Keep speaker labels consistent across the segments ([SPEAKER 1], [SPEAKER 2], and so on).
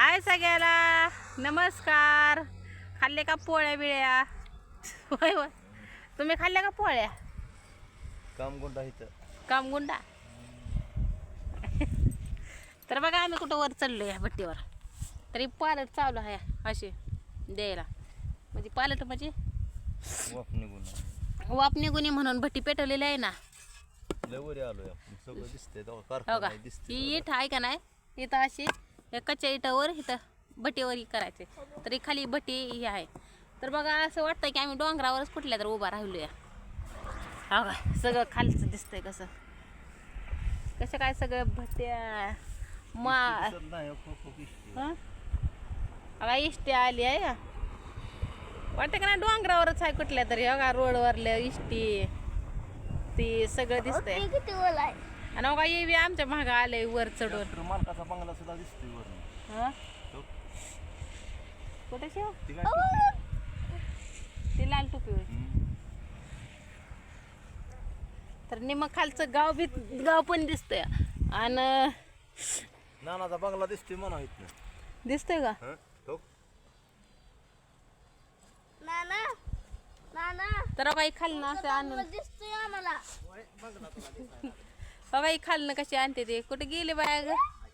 [SPEAKER 1] हाय सगळ्याला. नमस्कार. खाल्ले का पोळ्या बिळ्या? होय होय. तुम्ही खाल्ल्या का पोळ्या?
[SPEAKER 2] काम गुंडा इथं.
[SPEAKER 1] कामगुंडा? तर बघा आम्ही कुठं वर चढलो या भट्टीवर. तरी पालट चालू आहे असे द्यायला. म्हणजे पालट म्हणजे? वाप निघुनी म्हणून भट्टी पेटवलेली आहे ना. हो का? ही इट आहे का नाही? इथं अशी या कच्च्या इटावर इथं भट्टीवर ही करायचे. तरी खाली भट्टी ही आहे. तर बघा असं वाटतं की आम्ही डोंगरावरच कुठल्या तर उभा राहिलो या हो का सगळं खालचं दिसतंय कसं. कसं काय सगळं भट्ट्या मा. हं? बघा इष्टी आली आहे का वाटतं का नाही डोंगरावरच आहे कुठल्या तरी बघा रोडवरल्या इष्टी. ती सगळं दिसतंय. आणि बघा ये बी आमच्या मागं आलंय वर चढून.
[SPEAKER 2] मालकाचा बंगला सुद्धा दिसतोय वरून
[SPEAKER 1] हं?
[SPEAKER 2] तो
[SPEAKER 1] कुठे शेव
[SPEAKER 2] ती काय टोपी?
[SPEAKER 1] ती लाल टोपी होय.
[SPEAKER 2] हम्म.
[SPEAKER 1] तर निम खालचं गाव बी गाव पण दिसतंय आणि
[SPEAKER 2] नानाचा बंगला दिसतोय म्हणा इथनं
[SPEAKER 1] दिसतंय का
[SPEAKER 2] हं? तो
[SPEAKER 3] नाना नाना
[SPEAKER 1] तर काही खालनं असं आणून
[SPEAKER 3] तुला दिसतोय आम्हाला
[SPEAKER 1] ही खालनं कशी आणते ते कुठे गेले बाया ग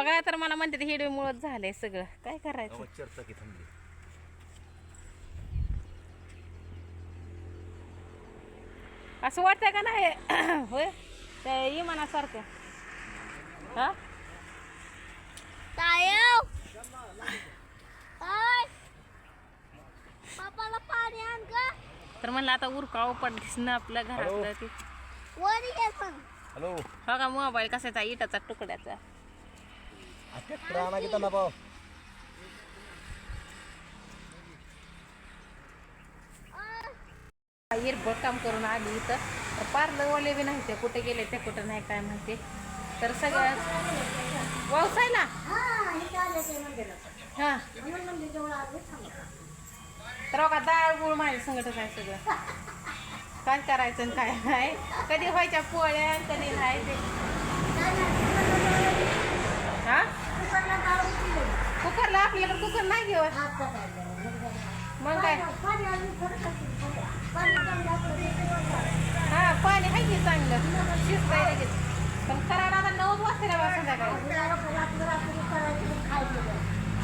[SPEAKER 1] बघा तर मला म्हणते हिडवे मुळत झालंय सगळं. काय करायचं?
[SPEAKER 2] चर्चा की थांबली.
[SPEAKER 1] असं वाटतंय का नाही? होय? त्या इमानासारखं हा?
[SPEAKER 3] तायव ताय पापाला पाणी आण का
[SPEAKER 1] तर म्हणलं आता उरकाव पडलीस ना आपल्या घरातलं ते.
[SPEAKER 3] वर ये पण.
[SPEAKER 2] हॅलो.
[SPEAKER 1] हो का मोबाईल कशाचा इटाचा तुकड्याचा.
[SPEAKER 2] ट्रॅक्टर आणा की त्यांना भाऊ
[SPEAKER 1] हिरबळ काम करून आली इथं. तर पार्लर वाले बी नाही ते कुठे गेले ते कुठं नाही काय माहिती. तर सगळं व्यवसायला हा. तर बघा डाळ गुळ माझ्या संकटच आहे सगळं. काय करायचं आणि काय नाही. कधी व्हायच्या पोळ्या कधी नाही ते. हा? कुकरला आपल्याकडे कुकर नाही घेऊ. मग काय? हा पाणी आहे की चांगलं? शिजतंय लगेच पण करायला आता नऊच वाजता ना बा संध्याकाळी.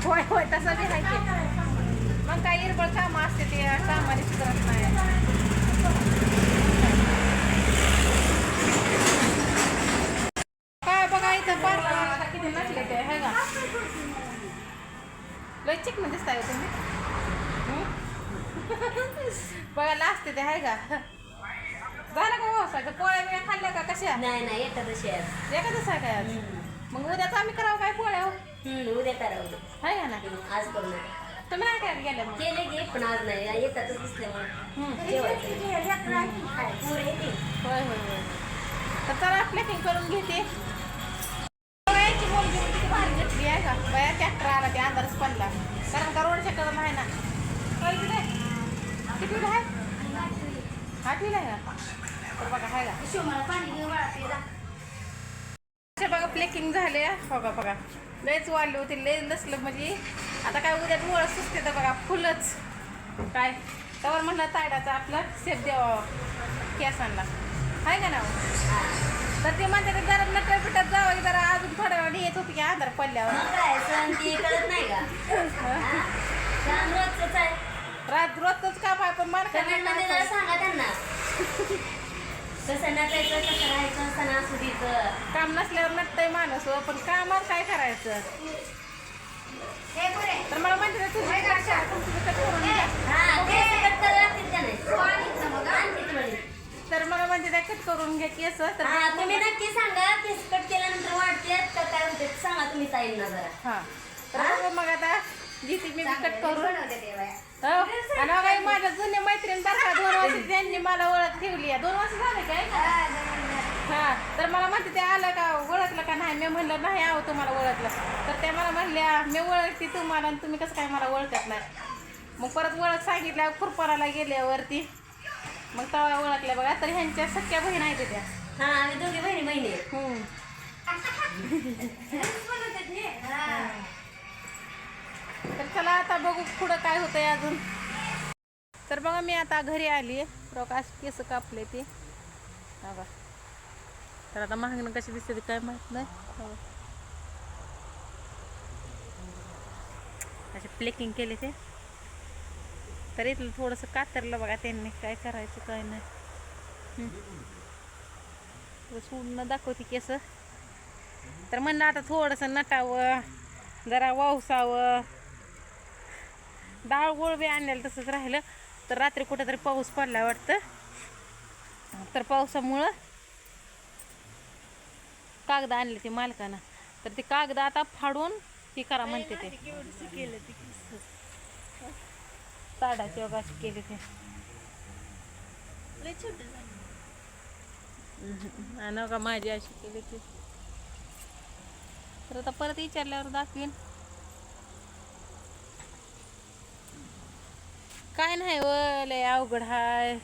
[SPEAKER 1] होय होय तसं बी आहे की. मग काय इरबळ कामं असते ते कामाने सुधारत नाही काय बघा इथं पार्लर किती नसले ते आहे का लय चिकन दिसताय हो तुम्ही हं? बघायला असते ते आहे का? झालं का व्यवसाय पोळ्या बिळ्या खाल्ल्या का कशा?
[SPEAKER 4] नाही नाही तशी आहे.
[SPEAKER 1] एखादच आहे काय मग उद्याच आम्ही करावं काय पोळ्या हो?
[SPEAKER 4] उद्या करावं.
[SPEAKER 1] आहे का ना?
[SPEAKER 4] आज करू
[SPEAKER 1] तुम्ही नाही काय गेल्या मग?
[SPEAKER 4] केले की पण आज नाही. येतातच दिसल्यामुळे
[SPEAKER 1] हं. होय होय होय. तर चला प्लेटिंग करून घेते. मुलगी किती भारी घेतली आहे का? बया ट्रॅक्टर आला ते अंधारच पडला. चक्कर आहे ना. कळली नाही किती आहे? आठवीला आहे का तर बघा आहे
[SPEAKER 4] जा.
[SPEAKER 1] अशा बघा प्लेकिंग झाले बघा बघा. लयच वाढले होते लय नसलं म्हणजे. आता काय उद्या डोळं सुचते तर बघा फुलच. काय? त्यावर म्हणलं तायडाचा आपला सेफ द्यावा केसांना आहे का ना? तर ते म्हणते की जरा नटर पिठात जावं की जरा अजून थोड्या वेळ येत होती की आधार पडल्यावर.
[SPEAKER 4] काय ती कळत नाही का? हा? सण रोजचंच आहे
[SPEAKER 1] रात रोजच काम आहे पण मला
[SPEAKER 4] कमेंटमध्ये जरा सांगा त्यांना. कसं नटायचं कसं राहायचं सणासुदीचं
[SPEAKER 1] काम नसल्यावर नटतंय माणूस हो, पण कामावर काय करायचं? तर मला म्हणते ना, तुझी कट करून घ्या.
[SPEAKER 4] हा केस कट करायला लागतील त्याने आणतील म्हणे.
[SPEAKER 1] तर मला म्हणते त्या कट करून घ्या केस तर
[SPEAKER 4] हा तुम्ही नक्की सांगा केस कट केल्यानंतर वाढते का काय होते सांगा तुम्ही ताईंना जरा.
[SPEAKER 1] हा. तर बघू मग आता घेते मी कट करून. हो आणि बघा ही माझ्या जुन्या मैत्रीण बरं का दोन वर्ष त्यांनी मला ओळख ठेवली आहे. दोन वर्ष झाले काय? हा तर मला म्हणते ते आलं का? ओळखलं का नाही? मी म्हणलं नाही आहो तुम्हाला ओळखलं. तर त्या मला म्हणल्या मी ओळखते तुम्हाला आणि तुम्ही कसं काय मला ओळखत नाही? मग परत ओळख सांगितल्या खुरपणाला गेल्यावरती. मग तेव्हा ओळखल्या बघा तर ह्यांच्या सख्या बहीण आहेत त्या.
[SPEAKER 4] हा आम्ही दोघी बहिणी बहिणी आहे.
[SPEAKER 1] हम्म. तर चला आता बघू पुढं काय होतंय अजून. तर बघा मी आता घरी आली प्रकाश केस कापले ते. बघा. तर आता महागणं कशी दिसते ते काय माहीत नाही. असे प्लेकिंग केले ते. तर इथलं थोडंसं कातरलं बघा त्यांनी काय करायचं काय नाही. हम्म. सोडून दाखवते केस. तर म्हणलं आता थोडंसं नटावं जरा वावसावं. डाळ गोळ बी आणलेलं तसंच राहिलं. तर रात्री कुठेतरी पाऊस पडला वाटतं. तर पावसामुळं कागद आणले ते मालकानं. तर ते कागद आता फाडून ती करा म्हणते ते. ताडाची वगाशी केली ते का माझी अशी केली ती. तर आता परत विचारल्यावर दाखवीन. काय नाही व लय अवघड हाय.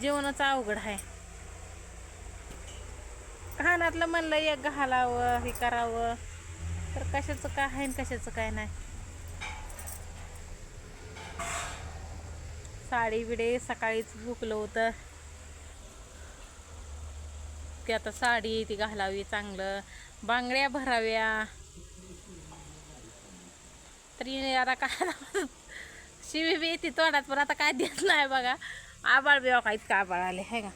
[SPEAKER 1] जेवणच अवघड आहे कानातलं म्हणलं एक घालावं हे करावं. तर कशाचं काय आहे कशाचं काय नाही. साडी बिडे सकाळीच भुकलं होतं. ते आता साडी ती घालावी चांगलं. बांगड्या भराव्या. तरी आता काय शिवी बी येते तोंडात पण आता काय देत नाही बघा. आबाळ बी का इतकं आबाळ आले आहे का.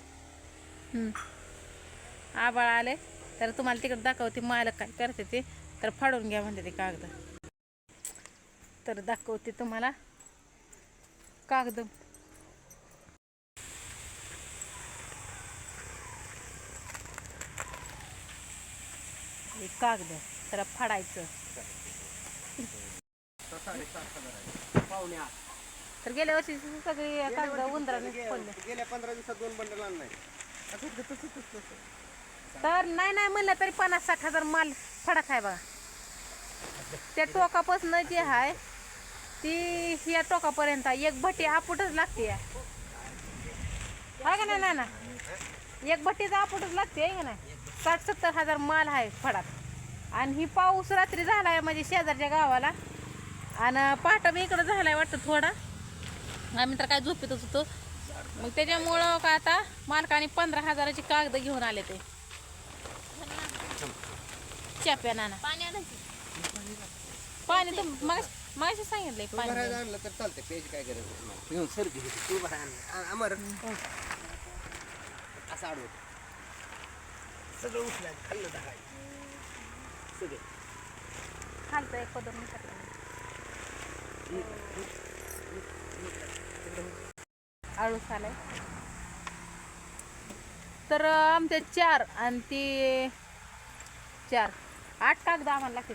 [SPEAKER 1] आबाळ आले तर तुम्हाला तिकडे दाखवते मालक काय करते ते. तर फाडून घ्या म्हणते ते कागद. तर दाखवते तुम्हाला. कागद. हे कागद तर फाडायचं. तर गेल्या वर्षी सगळी कागद उंदराने पडले
[SPEAKER 2] गेल्या पंधरा दिवसात दोन बंडल आणलाय
[SPEAKER 1] तर नाही नाही म्हणलं तरी पन्नास साठ हजार माल फडक आहे बघा. त्या टोकापासून जे आहे ती या टोकापर्यंत. एक भट्टी आपुटच लागते आहे का नाही ना एक भट्टीचं आपुटच लागते आहे का नाही? साठ सत्तर हजार माल आहे फडात आणि ही पाऊस रात्री झाला आहे म्हणजे शेजारच्या गावाला. आणि पहाटा बी इकडं झालाय वाटतं थोडा. आम्ही तर काय झोपेतच होतो. मग त्याच्यामुळं का आता मालकाने पंधरा हजाराची कागद घेऊन आले ते. चाप्या नाना. पाणी तर मग मागाशी सांगितलंय पाणी.
[SPEAKER 2] तर चालतंय पेज काय गरज येऊन सर तू अमर. असं आडवत सगळं उठलं खाल्लं सगळं.
[SPEAKER 1] खालचं एक पदर. आळूस आलाय तर आमच्या चार आणि ती चार. आठ कागद आम्हाला लागते